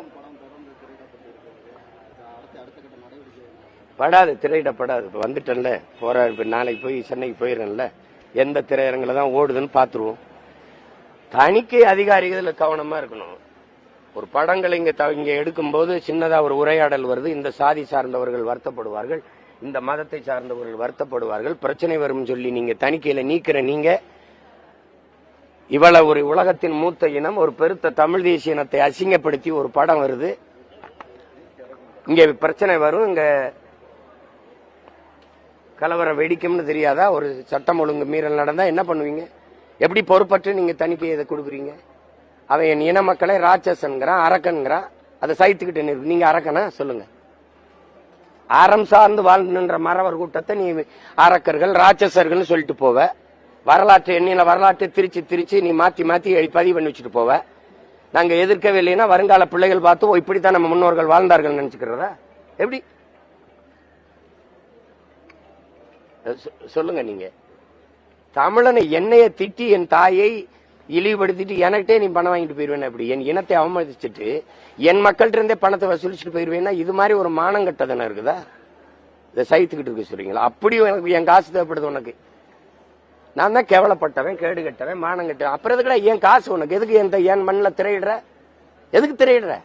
ஈழம் படம் தொடர்ந்து திரையிடப்பட்டிருக்கிறது. அடுத்த கட்ட நடவடிக்கை படாது திரையிடப்படாது. இப்போ வந்துட்டேன்ல போற இப்போ நாளைக்கு போய் சென்னைக்கு போயிடுறேன்ல. எந்த திரையரங்கில் தான் ஓடுதுன்னு பார்த்துருவோம் தணிக்கை அதிகாரிகள் கவனமா இருக்கணும். ஒரு படங்கள் இங்க த- இங்க எடுக்கும்போது சின்னதா ஒரு உரையாடல் வருது. இந்த சாதி சார்ந்தவர்கள் வருத்தப்படுவார்கள். இந்த மதத்தை சார்ந்தவர்கள் வருத்தப்படுவார்கள். பிரச்சனை வரும்னு சொல்லி நீங்க தணிக்கையில நீக்கிற நீங்க இவ்வளவு ஒரு உலகத்தின் மூத்த இனம் ஒரு பெருத்த தமிழ் தேசிய இனத்தை அசிங்கப்படுத்தி ஒரு படம் வருது. இங்க பிரச்சனை வரும். இங்க கலவரம் வெடிக்கும்னு தெரியாதா? ஒரு சட்டம் ஒழுங்கு மீறல் நடந்தா என்ன பண்ணுவீங்க? எப்படி பொறுப்பற்று நீங்க தணிக்கை இதை கொடுக்குறீங்க? அவன் என் இன மக்களை ராட்சசன்கிறான் அரக்கன்கிறான். அதை சைத்துக்கிட்டு நிறு நீங்க அரக்கனா? சொல்லுங்க. அறம் சார்ந்து வாழ்ந்துன்ற மறவர் கூட்டத்தை நீ அரக்கர்கள் ராட்சசர்கள்னு சொல்லிட்டு போவ. வரலாற்று எண்ணில வரலாற்றை திரிச்சு திரிச்சு நீ மாத்தி மாத்தி பதிவு பண்ணி வச்சுட்டு போவ. நாங்க எதிர்க்கவே இல்லைன்னா வருங்கால பிள்ளைகள் பார்த்து ஓ, இப்படித்தான் நம்ம முன்னோர்கள் வாழ்ந்தார்கள் நினைச்சுக்கிறதா. எப்படி? சொ- சொல்லுங்க நீங்க. தமிழனை என்னைய திட்டி என் தாயை இழிவுபடுத்திட்டு எனக்கிட்டே நீ பணம் வாங்கிட்டு போயிருவேன் அப்படி என் இனத்தை அவமதிச்சுட்டு என் மக்கள்கிட்ட இருந்தே பணத்தை வசூலிச்சுட்டு போயிருவேன்னா இது மாதிரி ஒரு மானம் கட்டதானே இருக்குதா? இதை சைத்துக்கிட்டு இருக்க சொல்றீங்களா? அப்படியும் எனக்கு என் காசு தேவைப்படுது உனக்கு. நான் தான் கேவலப்பட்டவன் கேடு கட்டவன் மானம் கட்டவன். அப்புறம் எதுக்குடா என் காசு உனக்கு? எதுக்கு என் என் மண்ணில் திரையிடுற? எதுக்கு திரையிடுற?